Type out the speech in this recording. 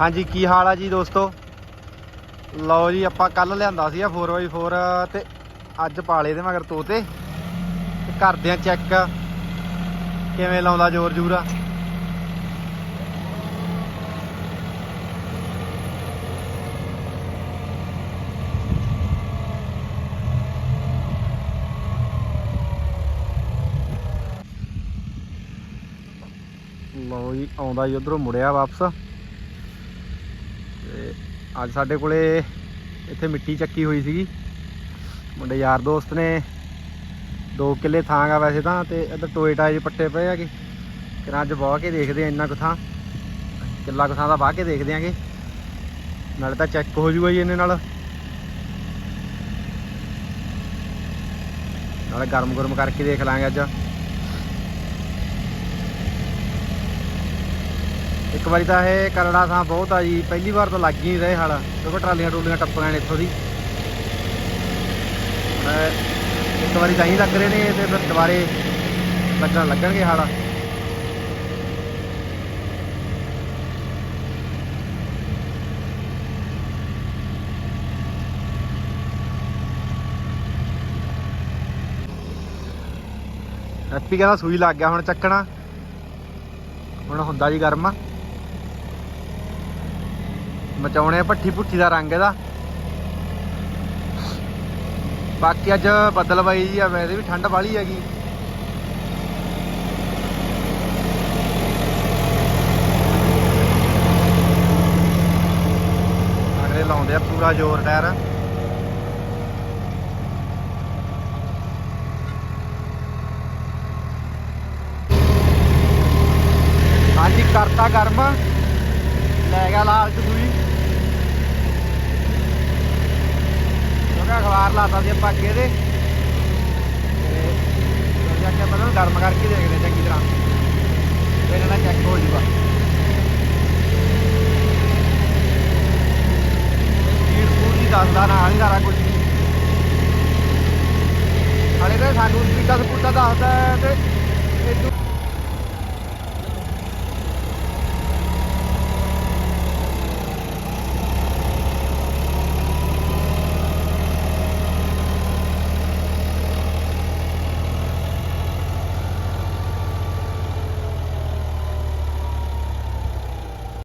ਹਾਂਜੀ, ਕੀ ਹਾਲ ਆ ਜੀ ਦੋਸਤੋ? ਲਓ ਜੀ, ਆਪਾਂ ਕੱਲ ਲਿਆਂਦਾ ਸੀ 4x4 ਤੇ ਅੱਜ ਪਾਲੇ ਦੇ ਮਗਰ ਤੋਤੇ। ਤੇ ਕਰਦੇ ਆ ਚੈੱਕ ਕਿਵੇਂ ਲਾਉਂਦਾ ਜ਼ੋਰ ਜੂਰਾ? ਲਓ ਜੀ, ਆਉਂਦਾ ਜੀ ਉਧਰੋਂ ਮੁੜਿਆ ਵਾਪਸ। ਤੇ ਅੱਜ ਸਾਡੇ ਕੋਲੇ ਇੱਥੇ ਮਿੱਟੀ ਚੱਕੀ ਹੋਈ ਸੀਗੀ। ਮੁੰਡੇ ਯਾਰ ਦੋਸਤ ਨੇ ਦੋ ਕਿੱਲੇ ਥਾਂ ਗਾ ਵੈਸੇ ਤਾਂ ਤੇ ਇੱਧਰ ਟੋਏ ਟਾਏ ਜਿਹੇ ਪੱਟੇ ਪਏ ਆ ਹੈਗੇ। ਕਿਰਾਂ ਅੱਜ ਵਾਹ ਕੇ ਦੇਖਦੇ ਆ ਇੰਨਾ ਕੁ ਥਾਂ। ਕਿੱਲਾ ਕੁ ਥਾਂ ਦਾ ਵਾਹ ਕੇ ਦੇਖਦੇ ਆਂਗੇ। ਨਾਲੇ ਤਾਂ ਚੈੱਕ ਹੋ ਜੂਗਾ ਜੀ ਇਹਨੇ ਨਾਲ। ਨਾਲੇ ਗਰਮ ਗਰਮ ਕਰਕੇ ਦੇਖ ਲਾਂਗੇ ਅੱਜ। ਇੱਕ ਵਾਰੀ ਤਾਂ ਇਹ ਕਰੜਾ ਥਾਂ ਬਹੁਤ ਆ ਜੀ, ਪਹਿਲੀ ਵਾਰ ਤਾਂ ਲੱਗ ਹੀ ਨਹੀਂ ਰਹੇ ਹਲ, ਕਿਉਂਕਿ ਟਰਾਲੀਆਂ ਟੂਲੀਆਂ ਟੱਪੀਆਂ ਨੇ ਇੱਥੋਂ ਦੀ। ਇੱਕ ਵਾਰੀ ਤਾਂ ਹੀ ਲੱਗ ਰਹੇ ਨੇ ਤੇ ਫਿਰ ਦੁਬਾਰੇ ਲੱਗਣ ਲੱਗਣਗੇ ਹਲ। ਹੈਪੀ ਕਹਿੰਦਾ ਸੂਈ ਲੱਗ ਗਿਆ ਹੁਣ ਚੱਕਣਾ। ਹੁਣ ਹੁੰਦਾ ਜੀ ਗਰਮ। ਮਚਾਉਣੇ ਆ ਭੱਠੀ ਭੁੱਠੀ ਦਾ ਰੰਗ ਇਹਦਾ। ਬਾਕੀ ਅੱਜ ਬੱਦਲ ਬਾਈ ਜੀ ਆ, ਵੈਸੇ ਵੀ ਠੰਡ ਵਾਲੀ ਹੈਗੀ। ਅਗਲੇ ਲਾਉਂਦੇ ਆ ਪੂਰਾ ਜ਼ੋਰ ਟਾਇਰ। ਹਾਂਜੀ, ਕਰਤਾ ਕਰਮ ਲੈ ਗਿਆ ਲਾਲਚ ਦੂਈ ਉਹਦਾ ਅਖਬਾਰ ਲਾਤਾ ਆਪਾਂ ਅੱਗੇ ਦੇ। ਜਾ ਕੇ ਆਪਾਂ ਗਰਮ ਕਰਕੇ ਦੇਖਦੇ ਚੰਗੀ ਤਰ੍ਹਾਂ। ਫਿਰ ਇਹਨਾਂ ਚੈੱਕ ਹੋ ਜੂਗਾ ਸਪੀਡ ਪੂਰੀ ਦੱਸਦਾ ਨਾਲ ਹੀ ਕੁਝ ਹਲੇ ਤਾਂ ਸਾਨੂੰ ਸਪੀਡਾਂ ਸਪੂਡਾਂ ਦੱਸਦਾ ਹੈ ਤੇ